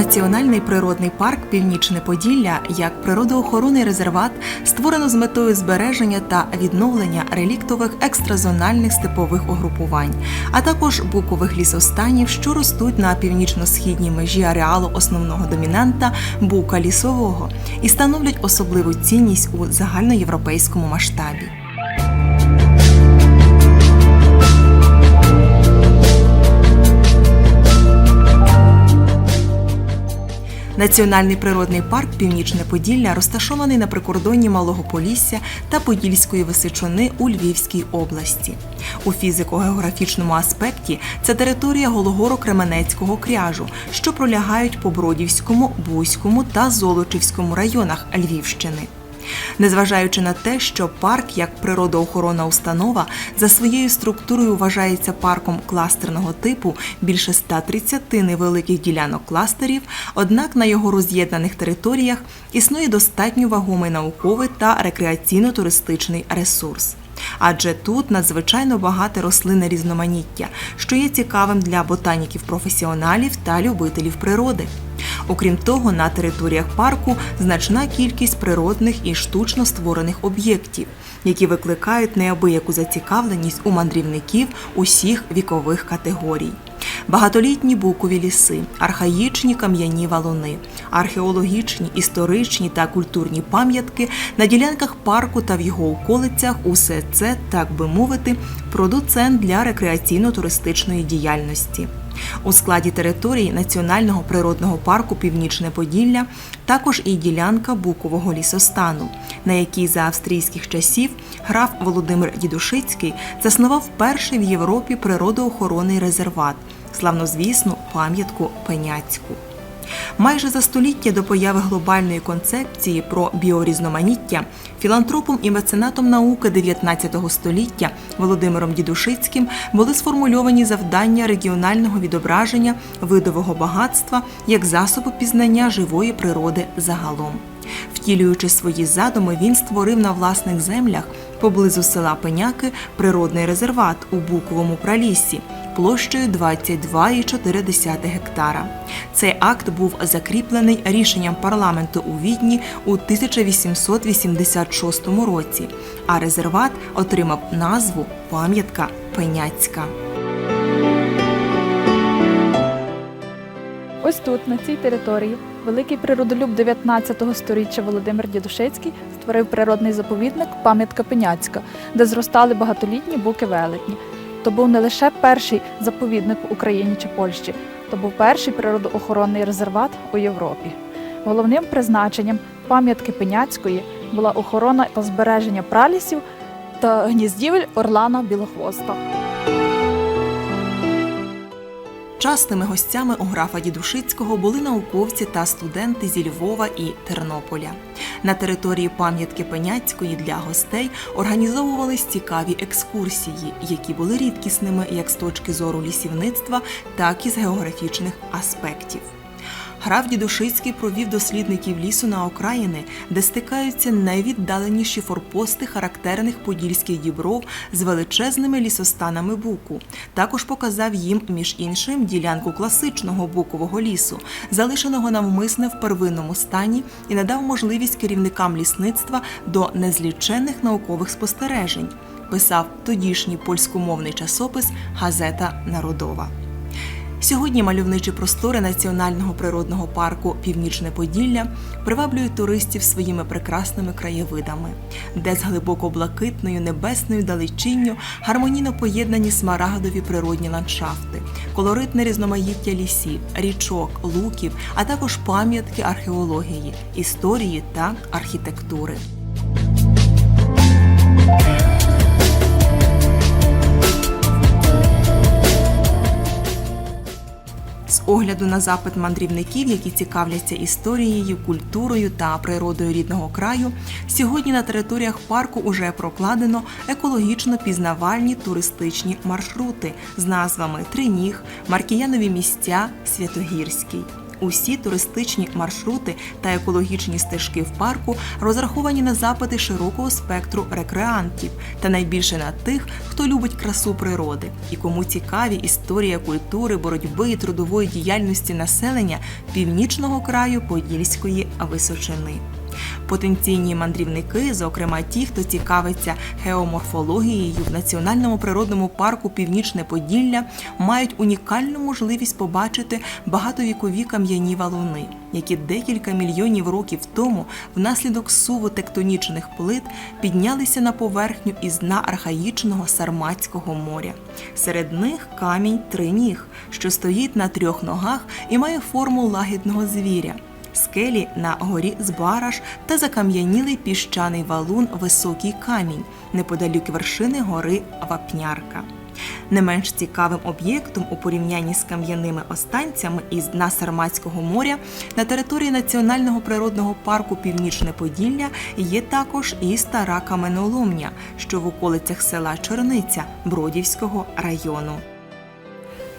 Національний природний парк Північне Поділля як природоохоронний резерват створено з метою збереження та відновлення реліктових екстразональних степових угрупувань, а також букових лісостанів, що ростуть на північно-східній межі ареалу основного домінанта бука лісового і становлять особливу цінність у загальноєвропейському масштабі. Національний природний парк Північне Поділля розташований на прикордонні Малого Полісся та Подільської Височини у Львівській області. У фізико-географічному аспекті це територія Гологоро-Кременецького кряжу, що пролягають по Бродівському, Бузькому та Золочівському районах Львівщини. Незважаючи на те, що парк як природоохоронна установа за своєю структурою вважається парком кластерного типу більше 130 невеликих ділянок кластерів, однак на його роз'єднаних територіях існує достатньо вагомий науковий та рекреаційно-туристичний ресурс. Адже тут надзвичайно багате рослинне різноманіття, що є цікавим для ботаніків-професіоналів та любителів природи. Окрім того, на територіях парку значна кількість природних і штучно створених об'єктів, які викликають неабияку зацікавленість у мандрівників усіх вікових категорій. Багатолітні букові ліси, архаїчні кам'яні валуни, археологічні, історичні та культурні пам'ятки на ділянках парку та в його околицях усе це, так би мовити, продуцент для рекреаційно-туристичної діяльності. У складі території Національного природного парку Північне Поділля також і ділянка букового лісостану, на якій за австрійських часів граф Володимир Дідушицький заснував перший в Європі природоохоронний резерват, славнозвісну пам'ятку Пеняцьку. Майже за століття до появи глобальної концепції про біорізноманіття філантропом і меценатом науки 19 століття Володимиром Дідушицьким були сформульовані завдання регіонального відображення видового багатства як засобу пізнання живої природи загалом. Втілюючи свої задуми, він створив на власних землях поблизу села Пеняки природний резерват у Буковому праліссі площею 22,4 гектара. Цей акт був закріплений рішенням парламенту у Відні у 1886 році, а резерват отримав назву Пам'ятка Пеняцька. Ось тут, на цій території, великий природолюб 19 століття Володимир Дідушецький створив природний заповідник Пам'ятка Пеняцька, де зростали багатолітні буки велетні. То був не лише перший заповідник в Україні чи Польщі, то був перший природоохоронний резерват у Європі. Головним призначенням пам'ятки Пеняцької була охорона та збереження пралісів та гніздівель орлана білохвоста. Частими гостями у графа Дідушицького були науковці та студенти зі Львова і Тернополя. На території пам'ятки Пеняцької для гостей організовувались цікаві екскурсії, які були рідкісними як з точки зору лісівництва, так і з географічних аспектів. Граф Дідушицький провів дослідників лісу на окраїни, де стикаються найвіддаленіші форпости характерних подільських дібров з величезними лісостанами буку. Також показав їм, між іншим, ділянку класичного букового лісу, залишеного навмисне в первинному стані, і надав можливість керівникам лісництва до незліченних наукових спостережень. Писав тодішній польськомовний часопис Газета Народова. Сьогодні мальовничі простори національного природного парку Північне Поділля приваблюють туристів своїми прекрасними краєвидами, де з глибоко блакитною небесною далечінню гармонійно поєднані смарагдові природні ландшафти, колоритне різноманіття лісів, річок, луків, а також пам'ятки археології, історії та архітектури. Огляду на запит мандрівників, які цікавляться історією, культурою та природою рідного краю, сьогодні на територіях парку уже прокладено екологічно пізнавальні туристичні маршрути з назвами Триніг, Маркіянові місця, Святогірський. Усі туристичні маршрути та екологічні стежки в парку розраховані на запити широкого спектру рекреантів та найбільше на тих, хто любить красу природи і кому цікаві історія культури, боротьби і трудової діяльності населення північного краю Подільської Височини. Потенційні мандрівники, зокрема ті, хто цікавиться геоморфологією в Національному природному парку Північне Поділля, мають унікальну можливість побачити багатовікові кам'яні валуни, які декілька мільйонів років тому, внаслідок суву тектонічних плит, піднялися на поверхню із дна архаїчного Сарматського моря. Серед них камінь триніг, що стоїть на трьох ногах і має форму лагідного звіря скелі на горі Збараш та закам'янілий піщаний валун Високий камінь неподалік вершини гори Вапнярка. Не менш цікавим об'єктом у порівнянні з кам'яними останцями із дна Сарматського моря на території Національного природного парку Північне Поділля є також і стара каменоломня, що в околицях села Черниця Бродівського району.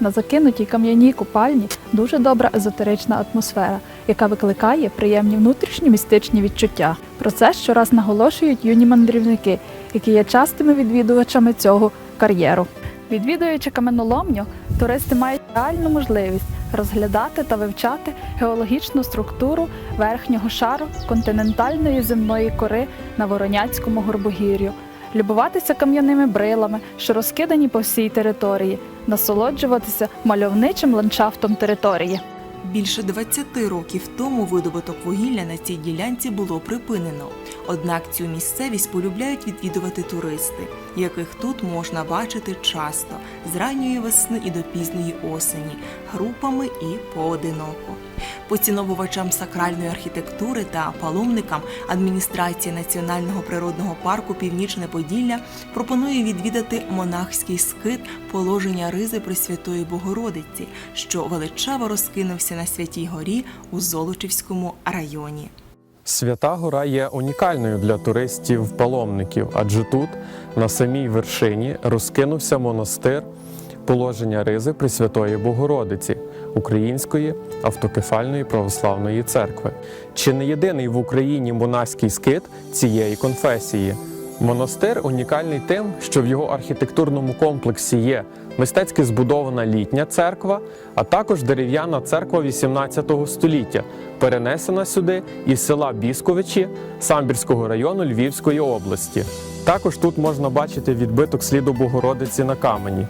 На закинутій кам'яній купальні дуже добра езотерична атмосфера, яка викликає приємні внутрішні містичні відчуття. Про це щораз наголошують юні мандрівники, які є частими відвідувачами цього кар'єру. Відвідуючи каменоломню, туристи мають реальну можливість розглядати та вивчати геологічну структуру верхнього шару континентальної земної кори на Вороняцькому горбогір'ю, любуватися кам'яними брилами, що розкидані по всій території, насолоджуватися мальовничим ландшафтом території. Більше 20 років тому видобуток вугілля на цій ділянці було припинено. Однак цю місцевість полюбляють відвідувати туристи, яких тут можна бачити часто з ранньої весни і до пізньої осені, групами і поодиноко. Поціновувачам сакральної архітектури та паломникам адміністрація Національного природного парку Північне Поділля пропонує відвідати монахський скит положення ризи Пресвятої Богородиці, що величаво розкинувся на святій горі у Золочівському районі. Свята гора є унікальною для туристів-паломників, адже тут, на самій вершині, розкинувся монастир положення ризи Пресвятої Богородиці Української автокефальної православної церкви. Чи не єдиний в Україні монастський скит цієї конфесії? Монастир унікальний тим, що в його архітектурному комплексі є мистецьки збудована літня церква, а також дерев'яна церква 18 століття, перенесена сюди із села Бісковичі Самбірського району Львівської області. Також тут можна бачити відбиток сліду Богородиці на камені.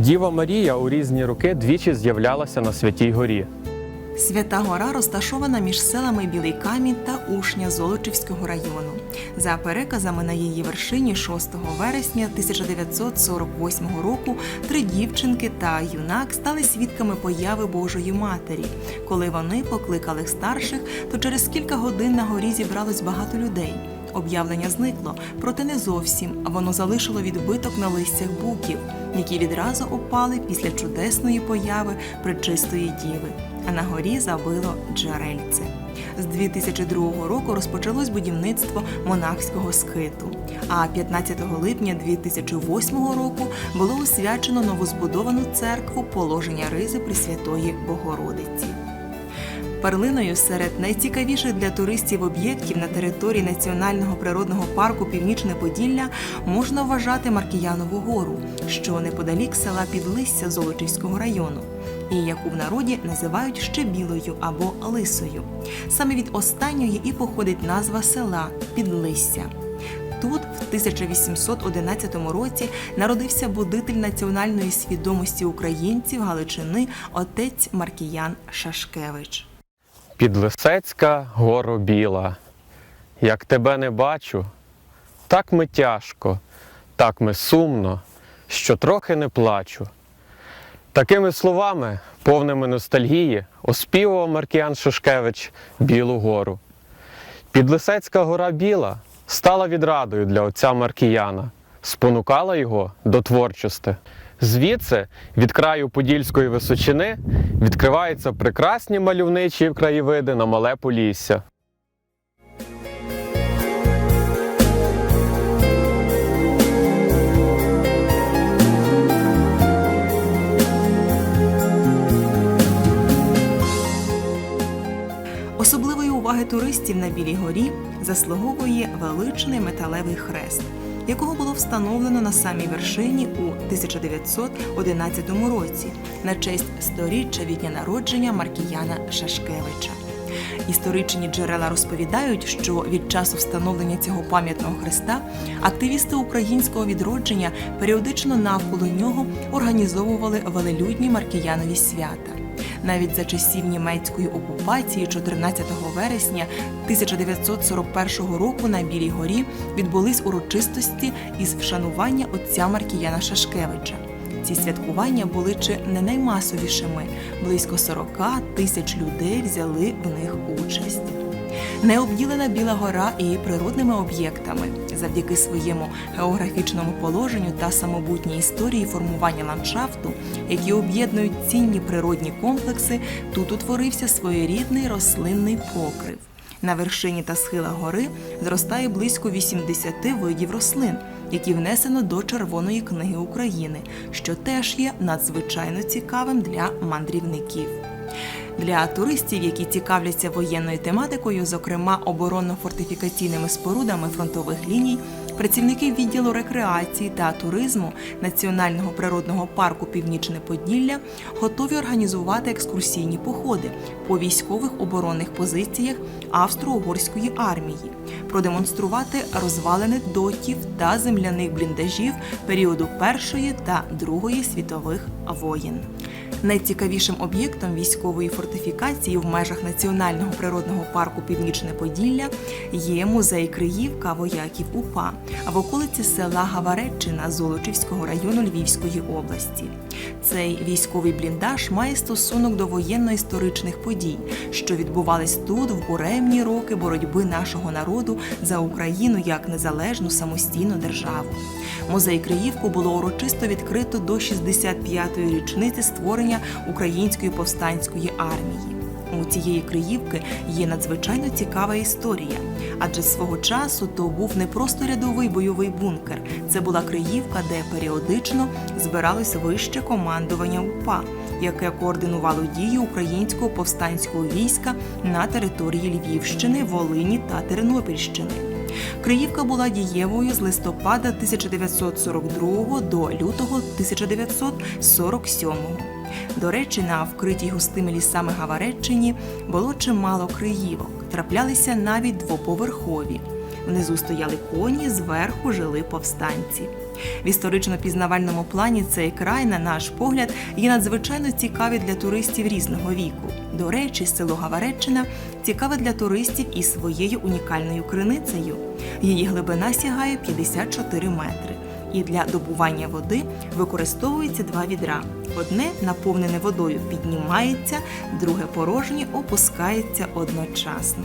Діва Марія у різні роки двічі з'являлася на Святій Горі. Свята гора розташована між селами Білий Камінь та Ушня Золочівського району. За переказами на її вершині 6 вересня 1948 року три дівчинки та юнак стали свідками появи Божої Матері. Коли вони покликали старших, то через кілька годин на горі зібралось багато людей. Об'явлення зникло, проте не зовсім. Воно залишило відбиток на листях буків, які відразу опали після чудесної появи пречистої діви. А на горі забило джерельце. З 2002 року розпочалось будівництво монахського скиту. А 15 липня 2008 року було освячено новозбудовану церкву положення ризи Пресвятої Богородиці. Перлиною серед найцікавіших для туристів об'єктів на території Національного природного парку Північне Поділля можна вважати Маркіянову гору, що неподалік села Підлисся Золочівського району, і яку в народі називають ще білою або лисою. Саме від останньої і походить назва села Підлисся. Тут, в 1811 році, народився будитель національної свідомості українців Галичини отець Маркіян Шашкевич. Підлисецька горо біла, як тебе не бачу, так ми тяжко, так ми сумно, що трохи не плачу. Такими словами, повними ностальгії, оспівував Маркіян Шишкевич Білу гору. Підлисецька гора біла стала відрадою для отця Маркіяна, спонукала його до творчості. Звідси, від краю Подільської височини, відкриваються прекрасні мальовничі краєвиди на мале Полісся. Особливої уваги туристів на Білій горі заслуговує величний металевий хрест, якого було встановлено на самій вершині у 1911 році на честь сторіччя від дня народження Маркіяна Шашкевича. Історичні джерела розповідають, що від часу встановлення цього пам'ятного хреста активісти українського відродження періодично навколо нього організовували велелюдні маркіянові свята. Навіть за часів німецької окупації, 14 вересня 1941 року на Білій горі відбулись урочистості із вшанування отця Маркіяна Шашкевича. Ці святкування були чи не наймасовішими. Близько 40 тисяч людей взяли в них участь. Необділена Біла гора і природними об'єктами завдяки своєму географічному положенню та самобутній історії формування ландшафту, які об'єднують цінні природні комплекси, тут утворився своєрідний рослинний покрив. На вершині та схилах гори зростає близько 80 видів рослин, які внесено до Червоної книги України, що теж є надзвичайно цікавим для мандрівників. Для туристів, які цікавляться воєнною тематикою, зокрема оборонно-фортифікаційними спорудами фронтових ліній, працівники відділу рекреації та туризму Національного природного парку Північне Поділля готові організувати екскурсійні походи по військових оборонних позиціях австро-угорської армії, продемонструвати розвалини дотів та земляних бліндажів періоду Першої та Другої світових воєн. Найцікавішим об'єктом військової фортифікації в межах Національного природного парку Північне Поділля є музей Криївка вояків УПА в околиці села Гавареччина Золочівського району Львівської області. Цей військовий бліндаж має стосунок до воєнно-історичних подій, що відбувались тут в буремні роки боротьби нашого народу за Україну як незалежну самостійну державу. Музей Криївку було урочисто відкрито до 65-ї річниці створення Української повстанської армії. У цієї Криївки є надзвичайно цікава історія, адже свого часу то був не просто рядовий бойовий бункер, це була Криївка, де періодично збиралось вище командування УПА, яке координувало дії українського повстанського війська на території Львівщини, Волині та Тернопільщини. Криївка була дієвою з листопада 1942 до лютого 1947. До речі, на вкритій густими лісами Гавареччині було чимало криївок. Траплялися навіть двоповерхові. Внизу стояли коні, зверху жили повстанці. В історично-пізнавальному плані цей край, на наш погляд, є надзвичайно цікавий для туристів різного віку. До речі, село Гавареччина цікаве для туристів і своєю унікальною криницею. Її глибина сягає 54 метри. І для добування води використовується два відра. Одне, наповнене водою, піднімається, друге порожнє опускається одночасно.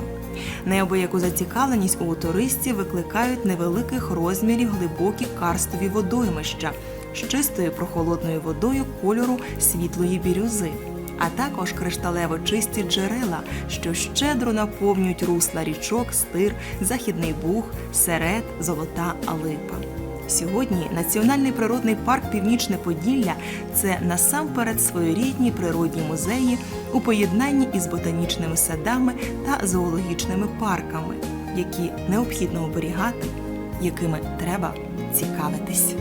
Неабияку зацікавленість у туристів викликають невеликих розмірів глибокі карстові водоймища з чистою прохолодною водою кольору світлої бірюзи, а також кришталево чисті джерела, що щедро наповнюють русла річок, стир, західний буг, серед, золота липа. Сьогодні Національний природний парк Північне Поділля це насамперед своєрідні природні музеї у поєднанні із ботанічними садами та зоологічними парками, які необхідно оберігати, якими треба цікавитись.